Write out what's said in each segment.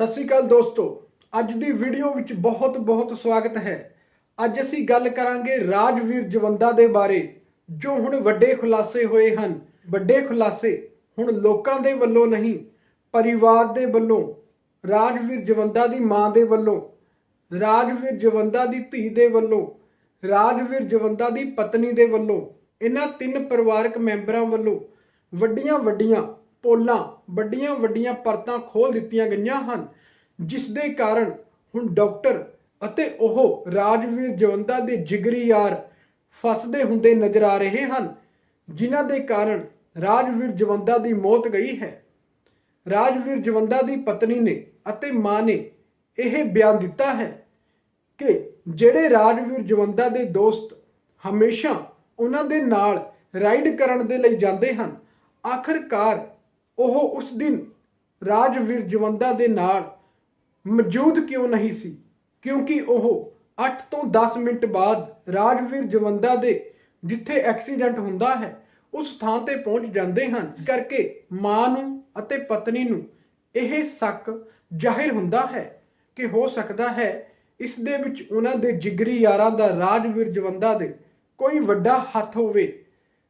ਸਤਿ ਸ਼੍ਰੀ ਅਕਾਲ ਦੋਸਤੋ। ਅੱਜ ਦੀ ਵੀਡੀਓ ਵਿੱਚ ਬਹੁਤ ਬਹੁਤ ਸਵਾਗਤ ਹੈ। ਅੱਜ ਅਸੀਂ ਗੱਲ ਕਰਾਂਗੇ ਰਾਜਵੀਰ ਜਵੰਦਾ ਦੇ ਬਾਰੇ, ਜੋ ਹੁਣ ਵੱਡੇ ਖੁਲਾਸੇ ਹੋਏ ਹਨ। ਵੱਡੇ ਖੁਲਾਸੇ ਹੁਣ ਲੋਕਾਂ ਦੇ ਵੱਲੋਂ ਨਹੀਂ, ਪਰਿਵਾਰ ਦੇ ਵੱਲੋਂ, ਰਾਜਵੀਰ ਜਵੰਦਾ ਦੀ ਮਾਂ ਦੇ ਵੱਲੋਂ, ਰਾਜਵੀਰ ਜਵੰਦਾ ਦੀ ਧੀ ਦੇ ਵੱਲੋਂ, ਰਾਜਵੀਰ ਜਵੰਦਾ ਦੀ ਪਤਨੀ ਦੇ ਵੱਲੋਂ, ਇਹਨਾਂ ਤਿੰਨ ਪਰਿਵਾਰਕ ਮੈਂਬਰਾਂ ਵੱਲੋਂ ਵੱਡੀਆਂ ਵੱਡੀਆਂ ਪੋਲਾਂ, ਵੱਡੀਆਂ ਵੱਡੀਆਂ ਪਰਤਾਂ ਖੋਲ ਦਿੱਤੀਆਂ ਗਈਆਂ ਹਨ, ਜਿਸ ਦੇ ਕਾਰਨ ਹੁਣ ਡਾਕਟਰ ਅਤੇ ਉਹ ਰਾਜਵੀਰ ਜਵੰਦਾ ਦੇ ਜਿਗਰੀ ਯਾਰ ਫਸਦੇ ਹੁੰਦੇ ਨਜ਼ਰ ਆ ਰਹੇ ਹਨ, ਜਿਨ੍ਹਾਂ ਦੇ ਕਾਰਨ ਰਾਜਵੀਰ ਜਵੰਦਾ ਦੀ ਮੌਤ ਗਈ ਹੈ। ਰਾਜਵੀਰ ਜਵੰਦਾ ਦੀ ਪਤਨੀ ਨੇ ਅਤੇ ਮਾਂ ਨੇ ਇਹ ਬਿਆਨ ਦਿੱਤਾ ਹੈ ਕਿ ਜਿਹੜੇ ਰਾਜਵੀਰ ਜਵੰਦਾ ਦੇ ਦੋਸਤ ਹਮੇਸ਼ਾ ਉਹਨਾਂ ਦੇ ਨਾਲ ਰਾਈਡ ਕਰਨ ਦੇ ਲਈ ਜਾਂਦੇ ਹਨ, ਆਖਰਕਾਰ ਉਹ ਉਸ ਦਿਨ ਰਾਜਵੀਰ ਜਵੰਦਾ ਦੇ ਨਾਲ ਮੌਜੂਦ ਕਿਉਂ ਨਹੀਂ ਸੀ? ਕਿਉਂਕਿ ਉਹ 8 ਤੋਂ 10 ਮਿੰਟ ਬਾਅਦ ਰਾਜਵੀਰ ਜਵੰਦਾ ਦੇ ਜਿੱਥੇ ਐਕਸੀਡੈਂਟ ਹੁੰਦਾ ਹੈ, ਉਸ ਥਾਂ ਤੇ ਪਹੁੰਚ ਜਾਂਦੇ ਹਨ। ਕਰਕੇ ਮਾਂ ਨੂੰ ਅਤੇ ਪਤਨੀ ਨੂੰ ਇਹ ਸ਼ੱਕ ਜ਼ਾਹਿਰ ਹੁੰਦਾ ਹੈ ਕਿ ਹੋ ਸਕਦਾ ਹੈ ਇਸ ਦੇ ਵਿੱਚ ਉਹਨਾਂ ਦੇ ਜਿਗਰੀ ਯਾਰਾਂ ਦਾ ਰਾਜਵੀਰ ਜਵੰਦਾ ਦੇ ਕੋਈ ਵੱਡਾ ਹੱਥ ਹੋਵੇ,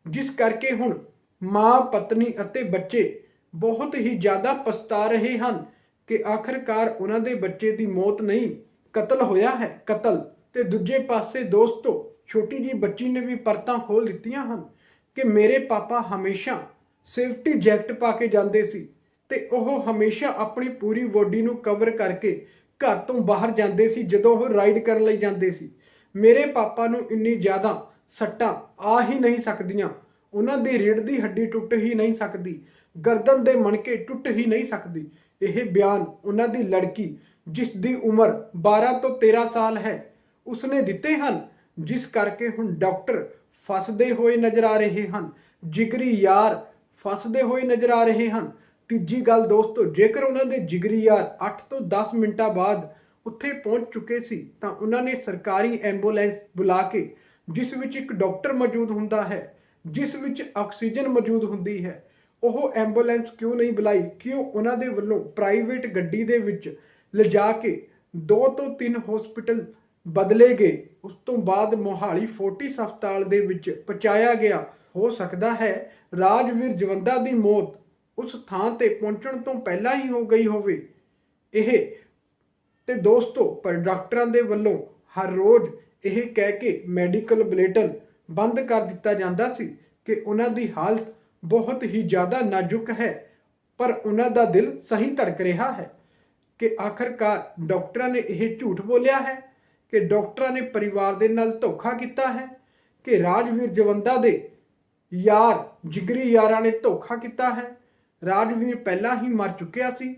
ਜਿਸ ਕਰਕੇ ਹੁਣ ਮਾਂ, ਪਤਨੀ ਅਤੇ ਬੱਚੇ ਬਹੁਤ ਹੀ ਜ਼ਿਆਦਾ ਪਛਤਾ ਰਹੇ ਹਨ ਕਿ ਆਖਰਕਾਰ ਉਹਨਾਂ ਦੇ ਬੱਚੇ ਦੀ ਮੌਤ ਨਹੀਂ, ਕਤਲ ਹੋਇਆ ਹੈ, ਕਤਲ। ਤੇ ਦੂਜੇ ਪਾਸੇ ਦੋਸਤੋ, ਛੋਟੀ ਜੀ ਬੱਚੀ ਨੇ ਵੀ ਪਰਤਾਂ ਖੋਲ ਦਿੱਤੀਆਂ ਹਨ ਕਿ ਮੇਰੇ ਪਾਪਾ ਹਮੇਸ਼ਾ ਸੇਫਟੀ ਜੈਕਟ ਪਾ ਕੇ ਜਾਂਦੇ ਸੀ ਤੇ ਉਹ ਹਮੇਸ਼ਾ ਆਪਣੀ ਪੂਰੀ ਬੋਡੀ ਨੂੰ ਕਵਰ ਕਰਕੇ ਘਰ ਤੋਂ ਬਾਹਰ ਜਾਂਦੇ ਸੀ ਜਦੋਂ ਉਹ ਰਾਈਡ ਕਰਨ ਲਈ ਜਾਂਦੇ ਸੀ। ਮੇਰੇ ਪਾਪਾ ਨੂੰ ਇੰਨੀ ਜ਼ਿਆਦਾ ਸੱਟਾਂ ਆ ਹੀ ਨਹੀਂ ਸਕਦੀਆਂ। ਉਹਨਾਂ ਦੀ ਰੀੜ ਦੀ ਹੱਡੀ ਟੁੱਟ ਹੀ ਨਹੀਂ ਸਕਦੀ, ਗਰਦਨ ਦੇ ਮਣਕੇ ਟੁੱਟ ਹੀ ਨਹੀਂ ਸਕਦੀ। ਇਹ ਬਿਆਨ ਉਹਨਾਂ ਦੀ ਲੜਕੀ, ਜਿਸ ਦੀ ਉਮਰ 12 ਤੋਂ 13 ਸਾਲ ਹੈ, ਉਸਨੇ ਦਿੱਤੇ ਹਨ, ਜਿਸ ਕਰਕੇ ਹੁਣ ਡਾਕਟਰ ਫਸਦੇ ਹੋਏ ਨਜ਼ਰ ਆ ਰਹੇ ਹਨ। ਜਿਗਰੀ ਯਾਰ ਫਸਦੇ ਹੋਏ ਨਜ਼ਰ ਆ ਰਹੇ ਹਨ। ਤੀਜੀ ਗੱਲ ਦੋਸਤੋ, ਜੇਕਰ ਉਹਨਾਂ ਦੇ ਜਿਗਰੀ ਯਾਰ 8 ਤੋਂ 10 ਮਿੰਟਾਂ ਬਾਅਦ ਉੱਥੇ ਪਹੁੰਚ ਚੁੱਕੇ ਸੀ, ਤਾਂ ਉਹਨਾਂ ਨੇ ਸਰਕਾਰੀ ਐਂਬੂਲੈਂਸ ਬੁਲਾ ਕੇ, ਜਿਸ ਵਿੱਚ ਇੱਕ ਡਾਕਟਰ ਮੌਜੂਦ ਹੁੰਦਾ ਹੈ ਜਿਸ ਵਿੱਚ ਆਕਸੀਜਨ ਮੌਜੂਦ ਹੁੰਦੀ ਹੈ। ਉਹ ਐਂਬੂਲੈਂਸ ਕਿਉਂ ਨਹੀਂ ਬੁਲਾਈ? ਕਿਉਂ ਉਹਨਾਂ ਦੇ ਵੱਲੋਂ ਪ੍ਰਾਈਵੇਟ ਗੱਡੀ ਦੇ ਵਿੱਚ ਲਿਜਾ ਕੇ ਦੋ ਤੋਂ ਤਿੰਨ ਹਸਪੀਟਲ ਬਦਲੇ ਗਏ? ਉਸ ਤੋਂ ਬਾਅਦ ਮੋਹਾਲੀ ਫੋਰਟਿਸ ਹਸਪਤਾਲ ਦੇ ਵਿੱਚ ਪਹੁੰਚਾਇਆ ਗਿਆ। ਹੋ ਸਕਦਾ ਹੈ ਰਾਜਵੀਰ ਜਵੰਦਾ ਦੀ ਮੌਤ ਉਸ ਥਾਂ ਤੇ ਪਹੁੰਚਣ ਤੋਂ ਪਹਿਲਾਂ ਹੀ ਹੋ ਗਈ ਹੋਵੇ। ਇਹ ਤੇ ਦੋਸਤੋ, ਪਰ ਡਾਕਟਰਾਂ ਦੇ ਵੱਲੋਂ ਹਰ ਰੋਜ਼ ਇਹ ਕਹਿ ਕੇ ਮੈਡੀਕਲ ਬੁਲੇਟਿਨ ਬੰਦ ਕਰ ਦਿੱਤਾ ਜਾਂਦਾ ਸੀ ਕਿ ਉਹਨਾਂ ਦੀ ਹਾਲਤ ਬਹੁਤ ਹੀ ਜ਼ਿਆਦਾ ਨਾਜ਼ੁਕ ਹੈ, ਪਰ ਉਹਨਾਂ ਦਾ ਦਿਲ ਸਹੀ ਧੜਕ ਰਿਹਾ ਹੈ ਕਿ ਆਖਰਕਾਰ ਡਾਕਟਰਾਂ ਨੇ ਇਹ ਝੂਠ ਬੋਲਿਆ ਹੈ ਕਿ ਡਾਕਟਰਾਂ ਨੇ ਪਰਿਵਾਰ ਦੇ ਨਾਲ ਧੋਖਾ ਕੀਤਾ ਹੈ, ਕਿ ਰਾਜਵੀਰ ਜਵੰਦਾ ਦੇ ਯਾਰ ਜਿਗਰੀ ਯਾਰਾਂ ਨੇ ਧੋਖਾ ਕੀਤਾ ਹੈ। ਰਾਜਵੀਰ ਪਹਿਲਾਂ ਹੀ ਮਰ ਚੁੱਕਿਆ ਸੀ।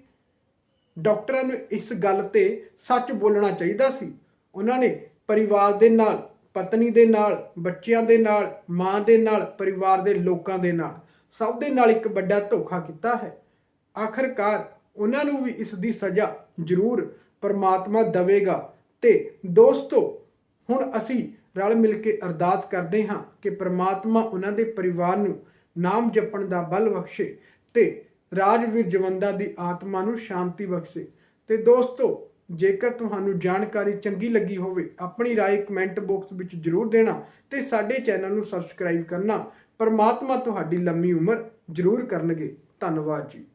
ਡਾਕਟਰਾਂ ਨੂੰ ਇਸ ਗੱਲ ਤੇ ਸੱਚ ਬੋਲਣਾ ਚਾਹੀਦਾ ਸੀ। ਉਹਨਾਂ ਨੇ ਪਰਿਵਾਰ ਦੇ ਨਾਲ ਪਤਨੀ ਦੇ ਨਾਲ, ਬੱਚਿਆਂ ਦੇ ਨਾਲ, ਮਾਂ ਦੇ ਨਾਲ, ਪਰਿਵਾਰ ਦੇ ਲੋਕਾਂ ਦੇ ਨਾਲ। ਸਭ ਦੇ ਨਾਲ ਇੱਕ ਵੱਡਾ ਧੋਖਾ ਕੀਤਾ ਹੈ। ਆਖਰਕਾਰ ਉਹਨਾਂ ਨੂੰ ਵੀ ਇਸ ਦੀ ਸਜ਼ਾ ਜ਼ਰੂਰ ਪਰਮਾਤਮਾ ਦੇਵੇਗਾ। ਤੇ ਦੋਸਤੋ, ਹੁਣ ਅਸੀਂ ਰਲ ਮਿਲ ਕੇ ਅਰਦਾਸ ਕਰਦੇ ਹਾਂ ਕਿ ਪ੍ਰਮਾਤਮਾ ਉਹਨਾਂ ਦੇ ਪਰਿਵਾਰ ਨੂੰ ਨਾਮ ਜਪਣ ਦਾ ਬਲ ਬਖਸ਼ੇ ਤੇ ਰਾਜਵੀਰ ਜਵੰਦਾ ਦੀ ਆਤਮਾ ਨੂੰ ਸ਼ਾਂਤੀ ਬਖਸ਼ੇ। ਤੇ ਦੋਸਤੋ ਜੇਕਰ ਤੁਹਾਨੂੰ ਜਾਣਕਾਰੀ ਚੰਗੀ ਲੱਗੀ ਹੋਵੇ ਆਪਣੀ رائے ਕਮੈਂਟ ਬਾਕਸ ਵਿੱਚ ਜ਼ਰੂਰ ਦੇਣਾ ਤੇ ਸਾਡੇ ਚੈਨਲ ਨੂੰ ਸਬਸਕ੍ਰਾਈਬ ਕਰਨਾ ਪਰਮਾਤਮਾ ਤੁਹਾਡੀ ਲੰਮੀ ਉਮਰ ਜ਼ਰੂਰ ਕਰਨਗੇ ਧੰਨਵਾਦ ਜੀ